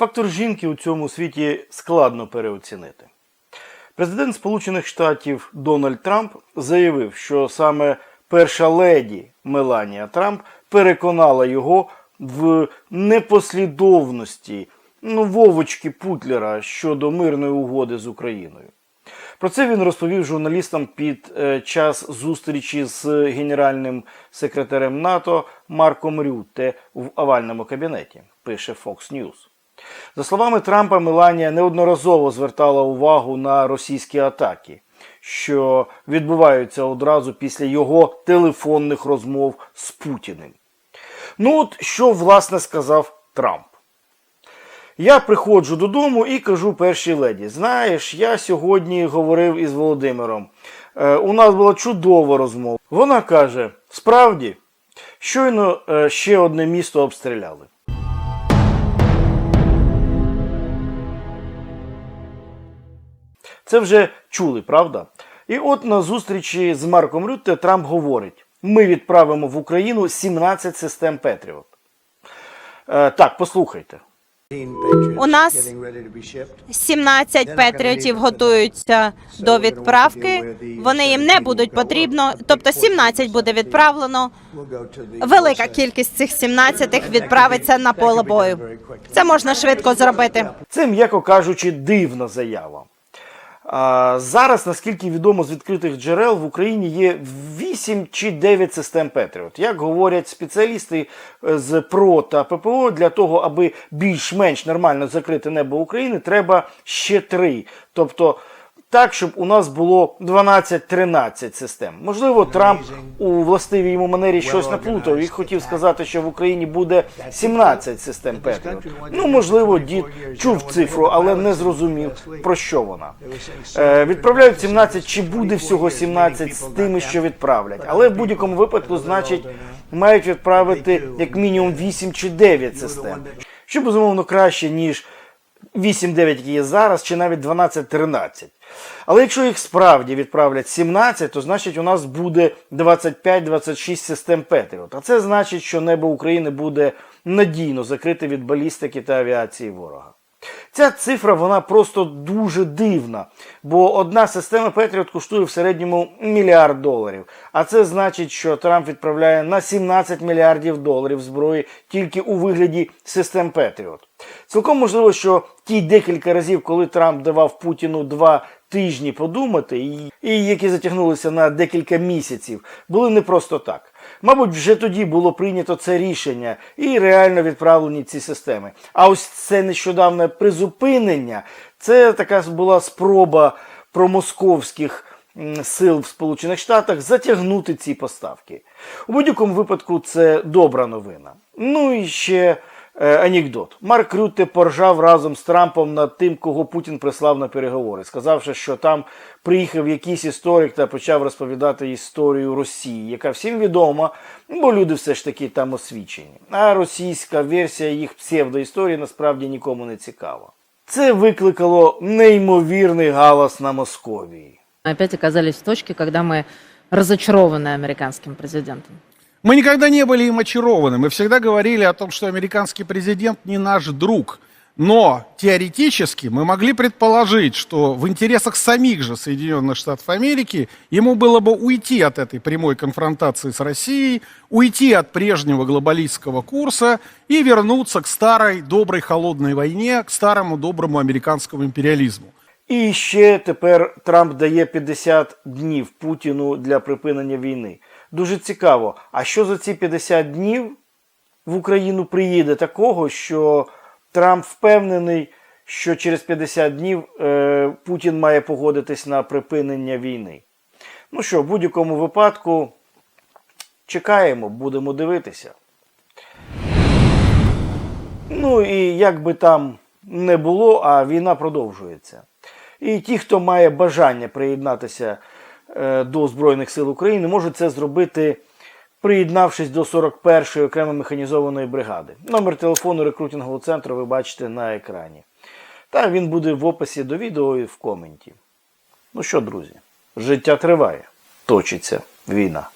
Фактор жінки у цьому світі складно переоцінити. Президент Сполучених Штатів Дональд Трамп заявив, що саме перша леді Меланія Трамп переконала його в непослідовності ну, Вовочки Путлера щодо мирної угоди з Україною. Про це він розповів журналістам під е, час зустрічі з генеральним секретарем НАТО Марком Рютте в овальному кабінеті, пише Fox News. За словами Трампа, Меланія неодноразово звертала увагу на російські атаки, що відбуваються одразу після його телефонних розмов з Путіним. Ну от що власне сказав Трамп. Я приходжу додому і кажу першій леді: знаєш, я сьогодні говорив із Володимиром. Е, у нас була чудова розмова. Вона каже: справді, щойно е, ще одне місто обстріляли. Це вже чули, правда? І от на зустрічі з Марком Рютте Трамп говорить: ми відправимо в Україну 17 систем Петріот. Е, так, послухайте. У нас 17 патріотів готуються до відправки. Вони їм не будуть потрібно, тобто 17 буде відправлено. Велика кількість цих 17 відправиться на поле бою. Це можна швидко зробити. Це, м'яко кажучи, дивна заява. Зараз, наскільки відомо з відкритих джерел, в Україні є 8 чи 9 систем Петріот. Як говорять спеціалісти е, з ПРО та ППО, для того, аби більш-менш нормально закрити небо України, треба ще 3. Тобто так, щоб у нас було 12-13 систем. Можливо, Трамп у властивій йому манері щось наплутав і хотів сказати, що в Україні буде 17 систем Петріот. Ну, можливо, дід чув цифру, але не зрозумів, про що вона. Е, відправляють 17, чи буде всього 17 з тими, що відправлять. Але в будь-якому випадку, значить, мають відправити як мінімум 8 чи 9 систем. Що безумовно краще, ніж 8-9, які є зараз, чи навіть 12-13. Але якщо їх справді відправлять 17, то значить у нас буде 25-26 систем Петріот. А це значить, що небо України буде надійно закрите від балістики та авіації ворога. Ця цифра вона просто дуже дивна, бо одна система Петріот коштує в середньому мільярд доларів. А це значить, що Трамп відправляє на 17 мільярдів доларів зброї тільки у вигляді систем Петріот. Цілком можливо, що ті декілька разів, коли Трамп давав Путіну два тижні подумати, і, і які затягнулися на декілька місяців, були не просто так. Мабуть, вже тоді було прийнято це рішення і реально відправлені ці системи. А ось це нещодавне призупинення, це така була спроба промосковських сил в Сполучених Штатах затягнути ці поставки. У будь-якому випадку це добра новина. Ну і ще анекдот. Марк Рютте поржав разом з Трампом над тим, кого Путін прислав на переговори, сказавши, що там приїхав якийсь історик та почав розповідати історію Росії, яка всім відома, бо люди все ж таки там освічені. А російська версія їх псевдоісторії насправді нікому не цікава. Це викликало неймовірний галас на Московії. Мы опять оказались в точке, когда мы разочарованы американским президентом. Мы никогда не были им очарованы. Мы всегда говорили о том, что американский президент не наш друг. Но теоретически мы могли предположить, что в интересах самих же Соединенных Штатов Америки ему было бы уйти от этой прямой конфронтации с Россией, уйти от прежнего глобалистского курса и вернуться к старой доброй холодной войне, к старому доброму американскому империализму. І ще тепер Трамп дає 50 днів Путіну для припинення війни. Дуже цікаво, а що за ці 50 днів в Україну приїде такого, що Трамп впевнений, що через 50 днів е, Путін має погодитись на припинення війни. Ну що, в будь-якому випадку чекаємо, будемо дивитися. Ну і як би там не було, а війна продовжується. І ті, хто має бажання приєднатися до Збройних сил України, можуть це зробити, приєднавшись до 41-ї окремо механізованої бригади. Номер телефону рекрутингового центру ви бачите на екрані. Та він буде в описі до відео і в коменті. Ну що, друзі, життя триває, точиться війна.